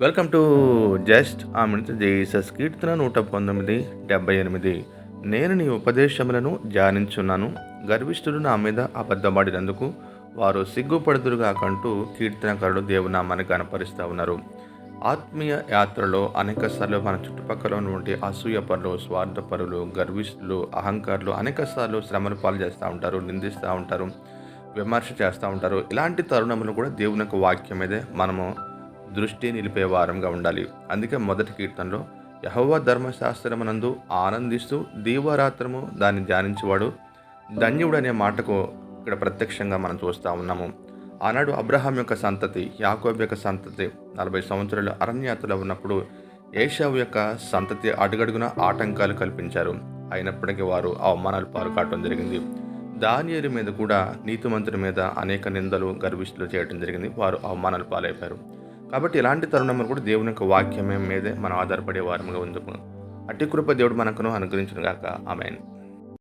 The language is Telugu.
వెల్కమ్ టు జస్ట్ ఆమె జీసస్ కీర్తన నూట పంతొమ్మిది డెబ్బై ఎనిమిది. నేను నీ ఉపదేశములను ధ్యానించున్నాను. గర్విష్ఠుడు నా మీద అబద్ధపడినందుకు వారు సిగ్గుపడుదురుగా కంటూ కీర్తనకారుడు దేవునామాన్ని కనపరుస్తూ ఉన్నారు. ఆత్మీయ యాత్రలో అనేక సార్లు మన చుట్టుపక్కల ఉన్నటువంటి అసూయ పనులు స్వార్థపరులు గర్విష్ఠులు అహంకారులు అనేక సార్లు శ్రమను పాలు చేస్తూ ఉంటారు నిందిస్తూ ఉంటారు విమర్శ చేస్తూ ఉంటారు. ఇలాంటి తరుణములు కూడా దేవుని యొక్క వాక్యం మీదే మనము దృష్టి నిలిపే వారంగా ఉండాలి. అందుకే మొదటి కీర్తనలో యహోవ ధర్మశాస్త్రమునందు ఆనందిస్తూ దీవారాత్రము దాన్ని ధ్యానించేవాడు. ధన్యుడు అనే మాటకు ఇక్కడ ప్రత్యక్షంగా మనం చూస్తూ ఉన్నాము. ఆనాడు అబ్రహాం యొక్క సంతతి యాకోబ్ యొక్క సంతతి నలభై సంవత్సరాలు అరణ్యాతలో ఉన్నప్పుడు ఏషావు యొక్క సంతతి అడుగడుగున ఆటంకాలు కల్పించారు. అయినప్పటికీ వారు అవమానాలు పాల్గొనడం జరిగింది. దానియేలు మీద కూడా నీతిమంతుడి మీద అనేక నిందలు గర్విష్ఠులు చేయడం జరిగింది. వారు అవమానాలు పాలైపోయారు. కాబట్టి ఇలాంటి తరుణంలో కూడా దేవుని యొక్క వాక్యమే మీదే మనం ఆధారపడే వారముగా ఉందుకు అట్టి కృప దేవుడు మనకును అనుగ్రహించిన గాక ఆమెను.